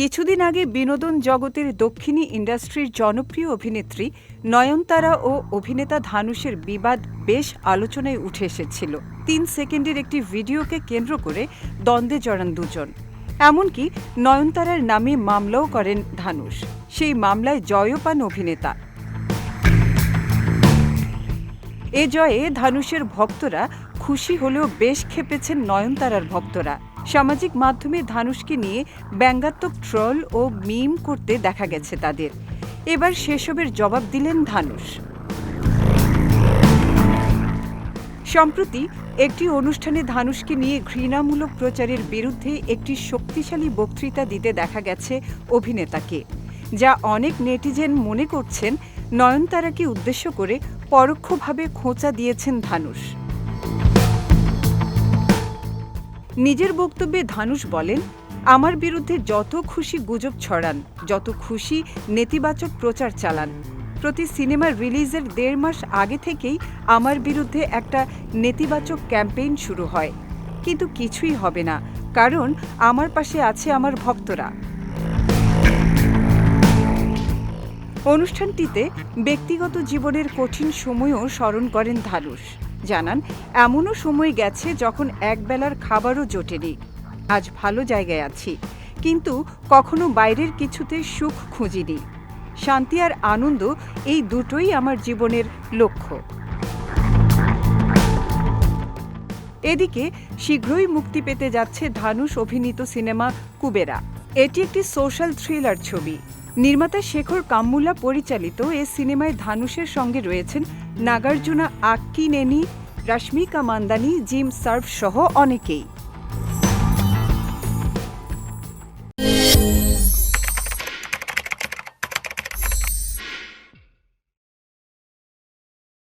কিছুদিন আগে বিনোদন জগতের দক্ষিণী ইন্ডাস্ট্রির জনপ্রিয় অভিনেত্রী নয়নতারা ও অভিনেতা ধানুষের বিবাদ বেশ আলোচনায় উঠে এসেছিল। তিন সেকেন্ডের একটি ভিডিওকে কেন্দ্র করে দ্বন্দ্বে জড়ান দুজন। এমনকি নয়নতারার নামে মামলাও করেন ধানুষ সেই মামলায় জয়ও পান অভিনেতা। এ জয়ে ধানুষের ভক্তরা খুশি হলেও বেশ খেপেছেন নয়নতারার ভক্তরা। সামাজিক মাধ্যমে ধানুষকে নিয়ে ব্যঙ্গাত্মক ট্রল ও মিম করতে দেখা গেছে তাদের। এবার সেসবের জবাব দিলেন ধানুষ সম্প্রতি একটি অনুষ্ঠানে ধানুষকে নিয়ে ঘৃণামূলক প্রচারের বিরুদ্ধে একটি শক্তিশালী বক্তৃতা দিতে দেখা গেছে অভিনেতাকে, যা অনেক নেটিজেন মনে করছেন নয়নতারাকে উদ্দেশ্য করে পরোক্ষভাবে খোঁচা দিয়েছেন ধানুষ নিজের বক্তব্যে ধানুষ বলেন, আমার বিরুদ্ধে যত খুশি গুজব ছড়ান, যত খুশি নেতিবাচক প্রচার চালান। প্রতি সিনেমার রিলিজের দেড় মাস আগে থেকেই আমার বিরুদ্ধে একটা নেতিবাচক ক্যাম্পেইন শুরু হয়। কিন্তু কিছুই হবে না, কারণ আমার পাশে আছে আমার ভক্তরা। অনুষ্ঠানটিতে ব্যক্তিগত জীবনের কঠিন সময়ও স্মরণ করেন ধানুষ জানান, এমনও সময় গেছে যখন একবেলার খাবারও জোটেনি। আজ ভালো জায়গায় আছি। কিন্তু কখনো বাইরের কিছুতে সুখ খুঁজিনি। শান্তি আর আনন্দ এই দুটোই আমার জীবনের লক্ষ্য। এদিকে শীঘ্রই মুক্তি পেতে যাচ্ছে ধানুষ অভিনীত সিনেমা কুবেরা। এটি একটি সোশ্যাল থ্রিলার ছবি। নির্মাতা শেখর কাম্মুলা পরিচালিত এ সিনেমায় ধানুষের সঙ্গে রয়েছেন নাগার্জুনা আক্কিনেনি রশ্মিকা মান্দানি, জিম সার্ভ সহ অনেকেই।